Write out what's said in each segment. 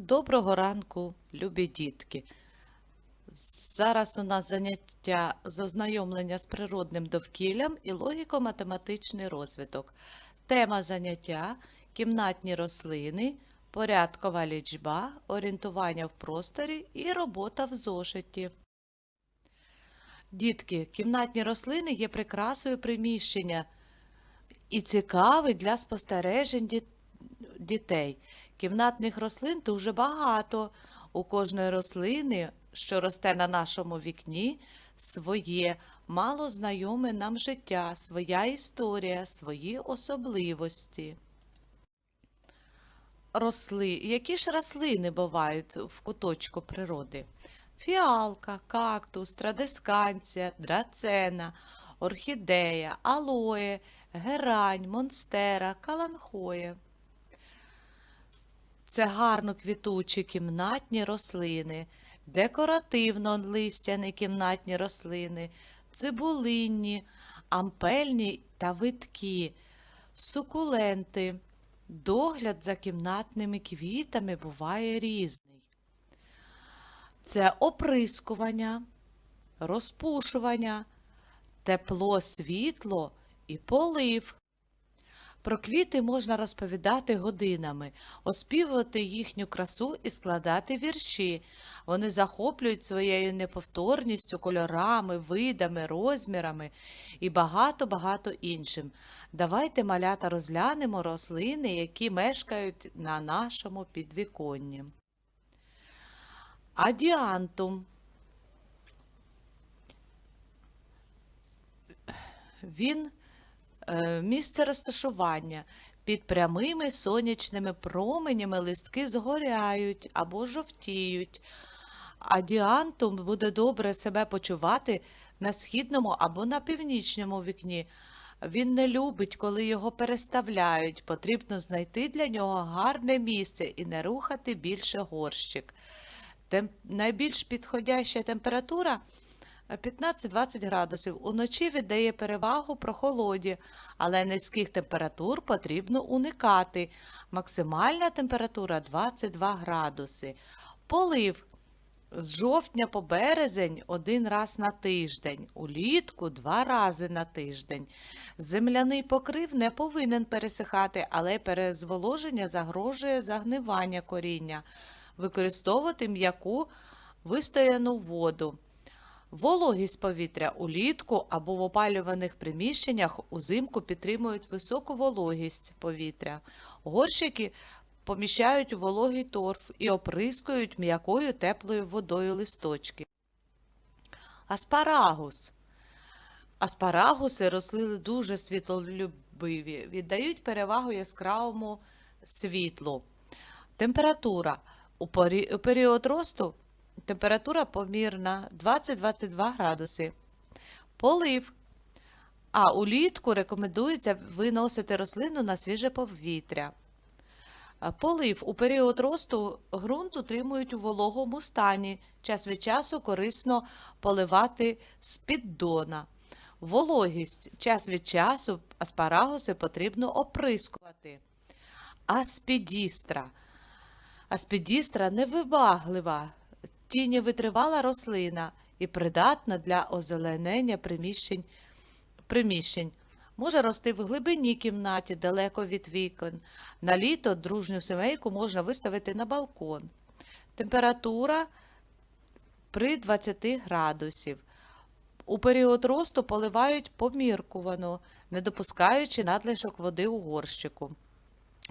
Доброго ранку, любі дітки. Зараз у нас заняття з ознайомлення з природним довкіллям і логіко-математичний розвиток. Тема заняття кімнатні рослини, порядкова лічба, орієнтування в просторі і робота в зошиті. Дітки, кімнатні рослини є прикрасою приміщення і цікавий для спостережень дітей. Кімнатних рослин дуже багато. У кожної рослини, що росте на нашому вікні, своє мало знайоме нам життя, своя історія, свої особливості. Росли. Які ж рослини бувають в куточку природи? Фіалка, кактус, традисканція, драцена, орхідея, алоє, герань, монстера, каланхоє. Це гарно квітучі кімнатні рослини, декоративно-листяні кімнатні рослини, цибулинні, ампельні та виткі, сукуленти. Догляд за кімнатними квітами буває різний. Це оприскування, розпушування, тепло, світло і полив. Про квіти можна розповідати годинами, оспівувати їхню красу і складати вірші. Вони захоплюють своєю неповторністю, кольорами, видами, розмірами і багато-багато іншим. Давайте, малята, розглянемо рослини, які мешкають на нашому підвіконні. Адіантум. Він Місце розташування. Під прямими сонячними променями листки згоряють або жовтіють. А діантум буде добре себе почувати на східному або на північному вікні. Він не любить, коли його переставляють. Потрібно знайти для нього гарне місце і не рухати більше горщик. Тем... Найбільш підходяща температура 15-20 градусів. Уночі віддає перевагу прохолоді, але низьких температур потрібно уникати. Максимальна температура 22 градуси. Полив з жовтня по березень один раз на тиждень, улітку два рази на тиждень. Земляний покрив не повинен пересихати, але перезволоження загрожує загнивання коріння. Використовувати м'яку вистояну воду. Вологість повітря улітку або в опалюваних приміщеннях узимку підтримують високу вологість повітря. Горщики поміщають у вологий торф і оприскують м'якою теплою водою листочки. Аспарагус. Аспарагуси рослини дуже світлолюбиві, віддають перевагу яскравому світлу. Температура. У період росту Температура помірна 20-22 градуси. Полив. А улітку рекомендується виносити рослину на свіже повітря. Полив у період росту ґрунт утримують у вологому стані. Час від часу корисно поливати з піддона. Вологість. Час від часу аспарагуси потрібно оприскувати. Аспідістра. Аспідістра невибаглива, тіньовитривала рослина і придатна для озеленення приміщень. приміщень. Може рости в глибині кімнаті, далеко від вікон. На літо дружню сімейку можна виставити на балкон. Температура при 20 градусів. У період росту поливають поміркувано, не допускаючи надлишок води у горщику.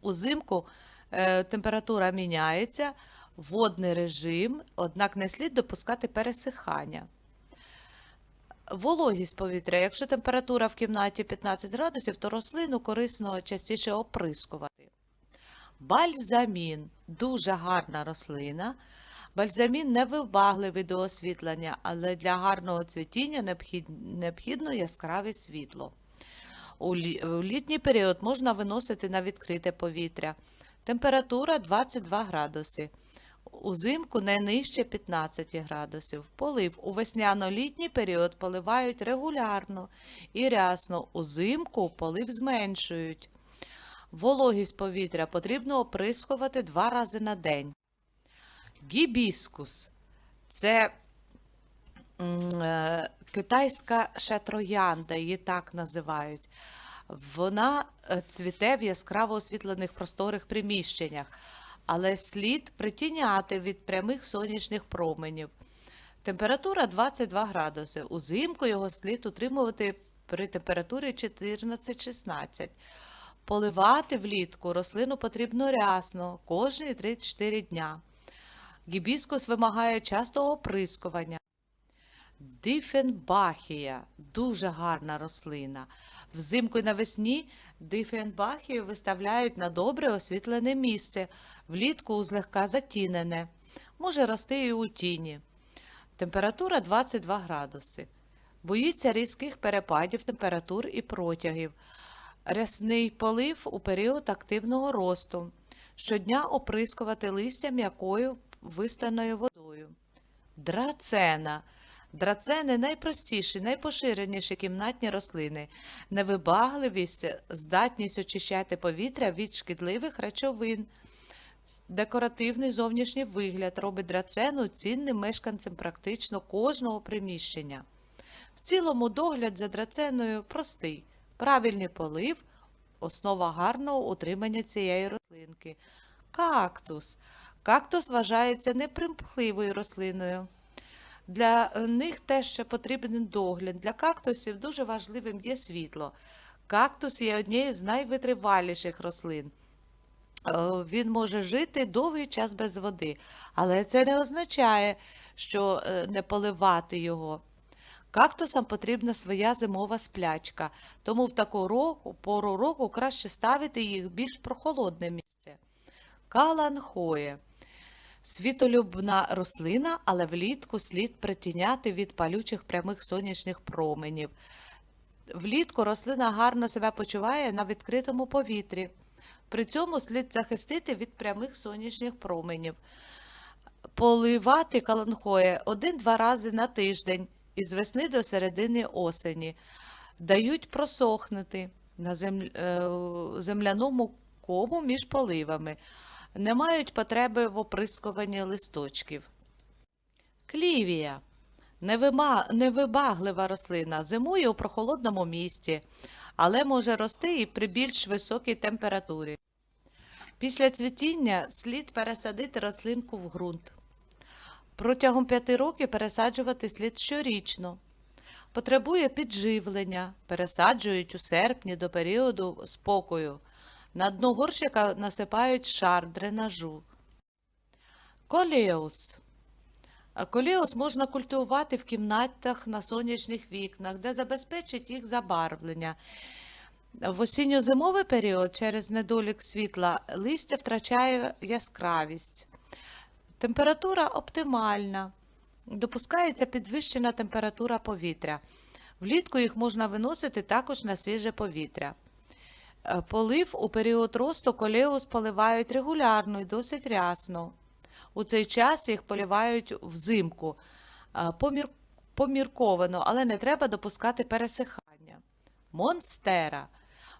Узимку е, температура міняється, водний режим, однак не слід допускати пересихання. Вологість повітря. Якщо температура в кімнаті 15 градусів, то рослину корисно частіше оприскувати. Бальзамін дуже гарна рослина. Бальзамін невибагливий до освітлення, але для гарного цвітіння необхідно яскраве світло. У літній період можна виносити на відкрите повітря. Температура 22 градуси. Узимку не нижче 15 градусів. Полив у весняно-літній період поливають регулярно і рясно. Узимку полив зменшують. Вологість повітря потрібно оприскувати два рази на день. Гібіскус це е, китайська шатроянда, її так називають. Вона е, цвіте в яскраво освітлених просторих приміщеннях, але слід притіняти від прямих сонячних променів. Температура 22 градуси. Узимку його слід утримувати при температурі 14-16. Поливати влітку рослину потрібно рясно, кожні 3-4 дня. Гібіскус вимагає частого оприскування. Дифенбахія дуже гарна рослина. Взимку і навесні дифенбахію виставляють на добре освітлене місце, влітку злегка затінене. Може рости і у тіні. Температура 22 градуси. Боїться різких перепадів температур і протягів. Рясний полив у період активного росту. Щодня оприскувати листя м'якою вистаною водою. Драцена. Драцени найпростіші, найпоширеніші кімнатні рослини. Невибагливість, здатність очищати повітря від шкідливих речовин. Декоративний зовнішній вигляд робить драцену цінним мешканцем практично кожного приміщення. В цілому догляд за драценою простий. Правильний полив основа гарного утримання цієї рослинки. Кактус. Кактус вважається непримхливою рослиною. Для е, них теж ще потрібен догляд. Для кактусів дуже важливим є світло. Кактус є однією з найвитриваліших рослин. Е, Він може жити довгий час без води, але це не означає, що е, не поливати його. Кактусам потрібна своя зимова сплячка, тому в таку року, пору року краще ставити їх в більш прохолодне місце. Каланхоє. Світолюбна рослина, але влітку слід притіняти від палючих прямих сонячних променів. Влітку рослина гарно себе почуває на відкритому повітрі. При цьому слід захистити від прямих сонячних променів. Поливати каланхоє один-два рази на тиждень із весни до середини осені. Дають просохнути на е, земляному кому між поливами. Не мають потреби в оприскуванні листочків. Клівія. Невибаглива рослина, зимує у прохолодному місці, але може рости і при більш високій температурі. Після цвітіння слід пересадити рослинку в ґрунт. Протягом п'яти років пересаджувати слід щорічно. Потребує підживлення, пересаджують у серпні до періоду спокою. На дно горщика насипають шар дренажу. Колеус. А Колеус можна культивувати в кімнатах на сонячних вікнах, де забезпечить їх забарвлення. В осінньо-зимовий період через недолік світла листя втрачає яскравість. Температура оптимальна. Допускається підвищена температура повітря. Влітку їх можна виносити також на свіже повітря. Е, Полив у період росту колеус поливають регулярно і досить рясно. У цей час їх поливають взимку е, помір- помірковано, але не треба допускати пересихання. Монстера.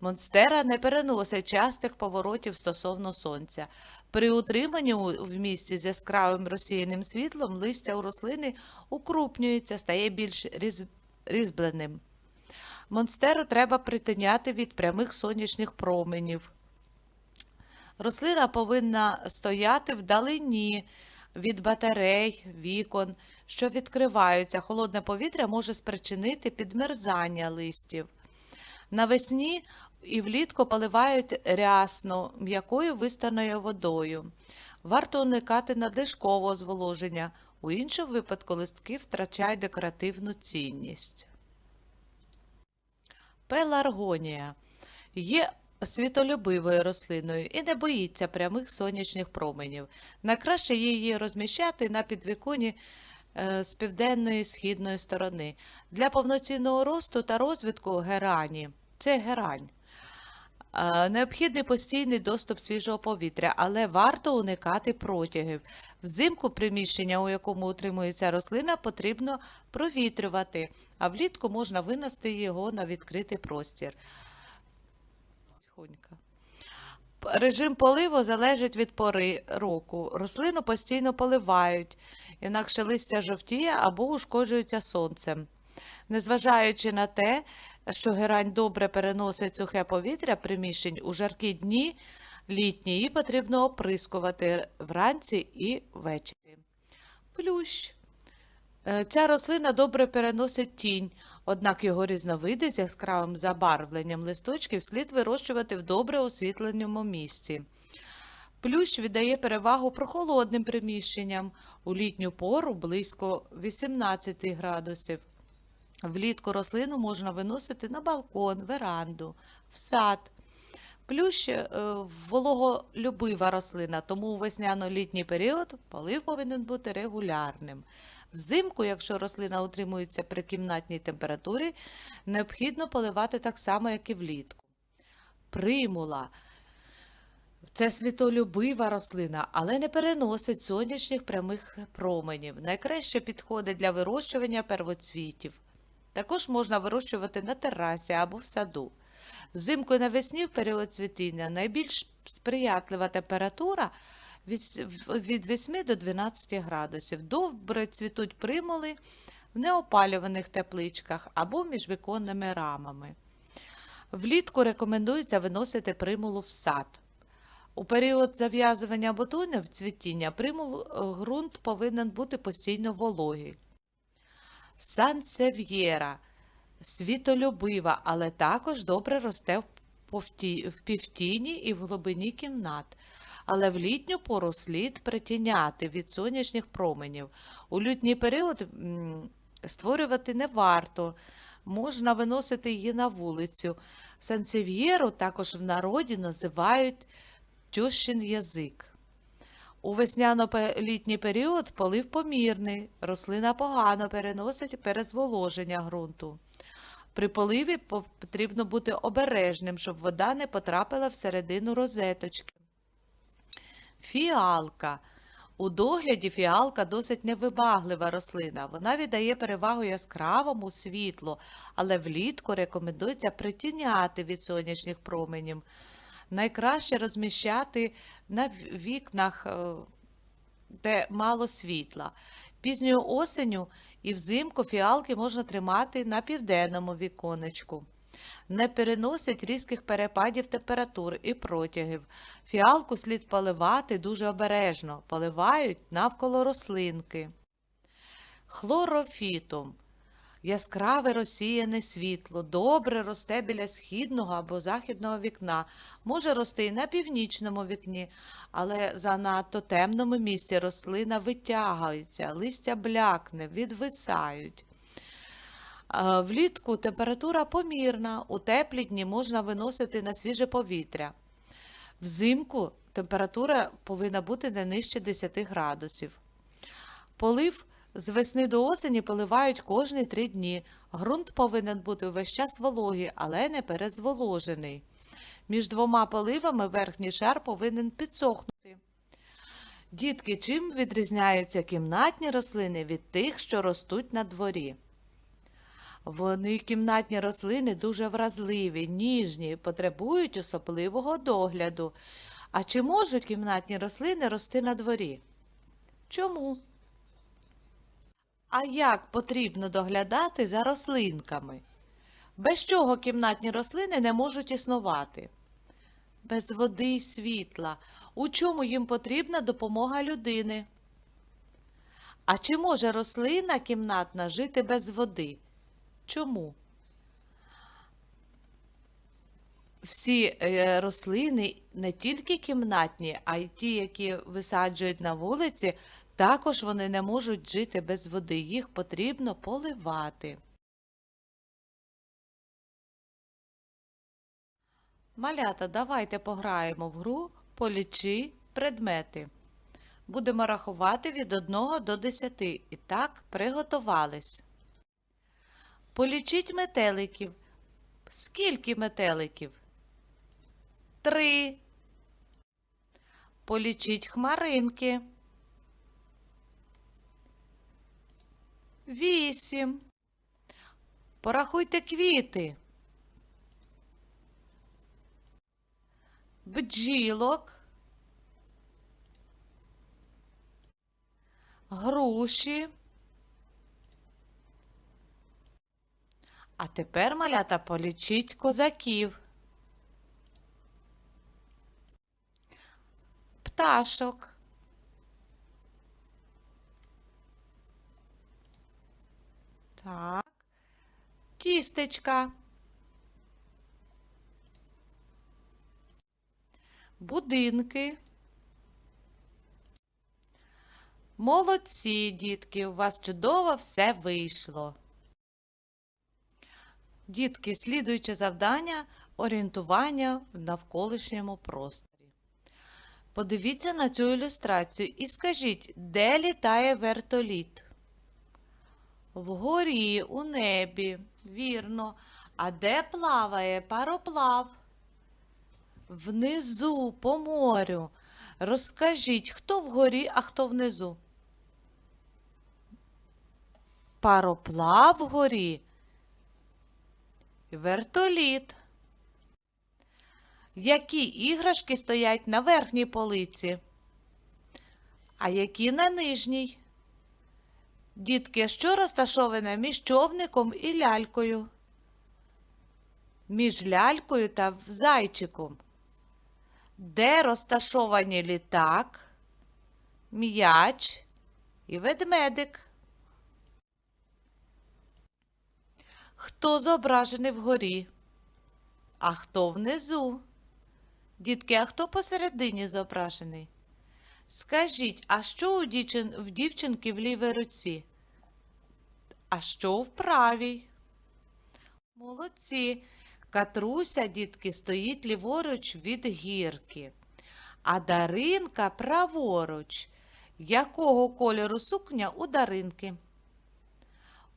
Монстера не переносить частих поворотів стосовно сонця. При утриманні в місці з яскравим розсіяним світлом листя у рослини укрупнюється, стає більш різ- різьбленим. Монстеру треба притиняти від прямих сонячних променів. Рослина повинна стояти вдалині від батарей, вікон, що відкриваються. Холодне повітря може спричинити підмерзання листів. Навесні і влітку поливають рясно, м'якою вистаною водою. Варто уникати надлишкового зволоження. У іншому випадку листки втрачають декоративну цінність. Пеларгонія є світолюбивою рослиною і не боїться прямих сонячних променів. Найкраще її розміщати на підвіконі е, з південної східної сторони. Для повноцінного росту та розвитку герані це герань. Необхідний постійний доступ свіжого повітря, але варто уникати протягів. Взимку приміщення, у якому утримується рослина, потрібно провітрювати, а влітку можна винести його на відкритий простір. Режим поливу залежить від пори року. Рослину постійно поливають, інакше листя жовтіє або ушкоджується сонцем. Незважаючи на те, що герань добре переносить сухе повітря приміщень у жаркі дні літні, її потрібно оприскувати вранці і ввечері. Плющ. Е, Ця рослина добре переносить тінь, однак його різновиди з яскравим забарвленням листочків слід вирощувати в добре освітленому місці. Плющ віддає перевагу прохолодним приміщенням у літню пору близько 18 градусів. Влітку рослину можна виносити на балкон, веранду, в сад. Плющ е, вологолюбива рослина, тому у весняно-літній період полив повинен бути регулярним. Взимку, якщо рослина утримується при кімнатній температурі, необхідно поливати так само, як і влітку. Примула це світолюбива рослина, але не переносить сонячних прямих променів. Найкраще підходить для вирощування первоцвітів. Також можна вирощувати на терасі або в саду. Взимку і навесні в період цвітіння найбільш сприятлива температура від 8 до 12 градусів. Добре цвітуть примули в неопалюваних тепличках або між віконними рамами. Влітку рекомендується виносити примулу в сад. У період зав'язування бутонів цвітіння примул е, ґрунт повинен бути постійно вологий. Сансев'єра світолюбива, але також добре росте в півтіні і в глибині кімнат. Але в літню пору слід притіняти від сонячних променів. У літній період створювати не варто. Можна виносити її на вулицю. Сансев'єру також в народі називають тющин язик. У весняно-літній період полив помірний, рослина погано переносить перезволоження ґрунту. При поливі потрібно бути обережним, щоб вода не потрапила всередину розеточки. Фіалка. У догляді фіалка досить невибаглива рослина. Вона віддає перевагу яскравому світлу, але влітку рекомендується притіняти від сонячних променів. Найкраще розміщати на вікнах, е, де мало світла. Пізньою осеню і взимку фіалки можна тримати на південному віконечку. Не переносять різких перепадів температур і протягів. Фіалку слід поливати дуже обережно, поливають навколо рослинки. Хлорофітум. Яскраве розсіяне світло, добре росте біля східного або західного вікна, може рости і на північному вікні, але занадто темному місці рослина витягується, листя блякне, відвисають. Е, Влітку температура помірна, у теплі дні можна виносити на свіже повітря. Взимку температура повинна бути не нижче 10 градусів. Полив з весни до осені поливають кожні три дні. Ґрунт повинен бути увесь час вологий, але не перезволожений. Між двома поливами верхній шар повинен підсохнути. Дітки, чим відрізняються кімнатні рослини від тих, що ростуть на дворі? Вони, кімнатні рослини, дуже вразливі, ніжні, потребують особливого догляду. А чи можуть кімнатні рослини рости на дворі? Чому? А як потрібно доглядати за рослинками? Без чого кімнатні рослини не можуть існувати? Без води і світла. У чому їм потрібна допомога людини? А чи може рослина кімнатна жити без води? Чому? Всі е, рослини, не тільки кімнатні, а й ті, які висаджують на вулиці, також вони не можуть жити без води. Їх потрібно поливати. Малята, давайте пограємо в гру полічи предмети. Будемо рахувати від 1 до 10. І так, приготувались. Полічіть метеликів. Скільки метеликів? Три. Полічіть хмаринки. Вісім. Порахуйте квіти. бджілок, груші. А тепер, малята, полічіть козаків. Пташок. Так. Тістечка. Будинки. Молодці, дітки, у вас чудово все вийшло. Дітки, слідуюче завдання орієнтування в навколишньому просторі. Подивіться на цю ілюстрацію і скажіть, де літає вертоліт? Вгорі, у небі, вірно. А де плаває пароплав? Внизу, по морю. Розкажіть, хто вгорі, а хто внизу? Пароплав вгорі. Вертоліт. Які іграшки стоять на верхній полиці? А які на нижній? Дітки, що розташоване між човником і лялькою? Між лялькою та зайчиком. Де розташовані літак, м'яч і ведмедик? Хто зображений вгорі? А хто внизу? Дітки, а хто посередині зображений? Скажіть, а що у дівчин... в дівчинки в лівій руці? А що в правій? Молодці. Катруся, дітки, стоїть ліворуч від гірки, а Даринка праворуч. Якого кольору сукня у Даринки?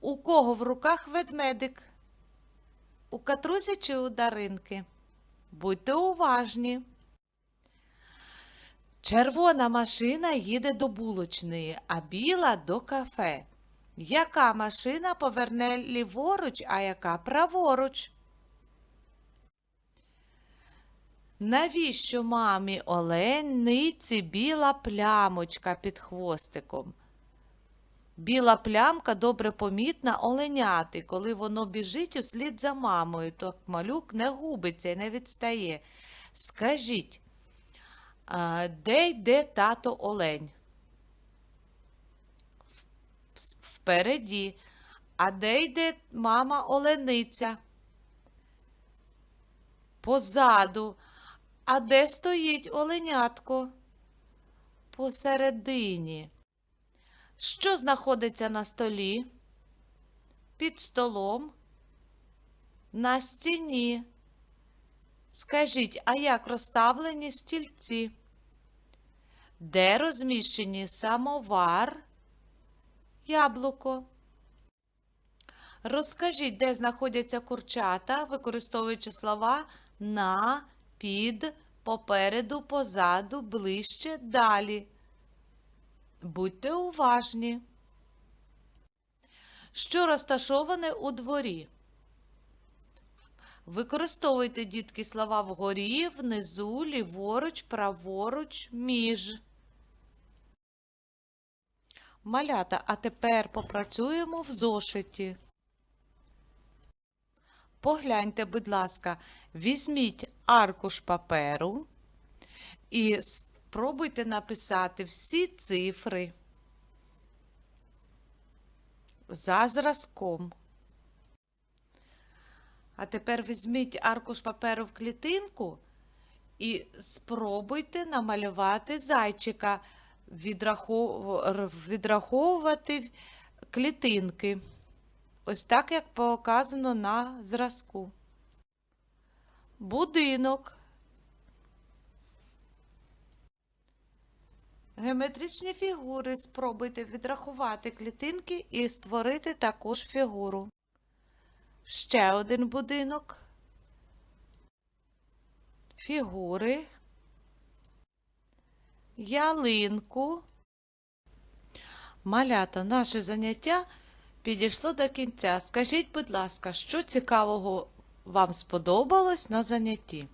У кого в руках ведмедик? У Катрусі чи у Даринки? Будьте уважні. Червона машина їде до булочної, а біла до кафе. Яка машина поверне ліворуч, а яка праворуч? Навіщо мамі Олениці біла плямочка під хвостиком? Біла плямка добре помітна оленяти. Коли воно біжить услід за мамою, то малюк не губиться і не відстає. Скажіть, де йде тато Олень? Впереді. А де йде мама Олениця? Позаду. А де стоїть оленятко? Посередині. Що знаходиться на столі? Під столом? На стіні. Скажіть, а як розставлені стільці? Де розміщені самовар? Яблуко? Розкажіть, де знаходяться курчата, використовуючи слова на, під, попереду, позаду, ближче, далі. Будьте уважні. Що розташоване у дворі? Використовуйте, дітки, слова вгорі, внизу, ліворуч, праворуч, між. Малята, а тепер попрацюємо в зошиті. Погляньте, будь ласка, візьміть аркуш паперу і спробуйте написати всі цифри за зразком. А тепер візьміть аркуш паперу в клітинку і спробуйте намалювати зайчика, відрахов- відраховувати клітинки. Ось так, як показано на зразку. Будинок. Геометричні фігури спробуйте відрахувати клітинки і створити також фігуру. Ще один будинок. Фігури. Ялинку. Малята, наше заняття підійшло до кінця. Скажіть, будь ласка, що цікавого вам сподобалось на занятті?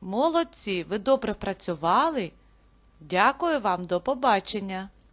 Молодці, ви добре працювали. Дякую вам, до побачення.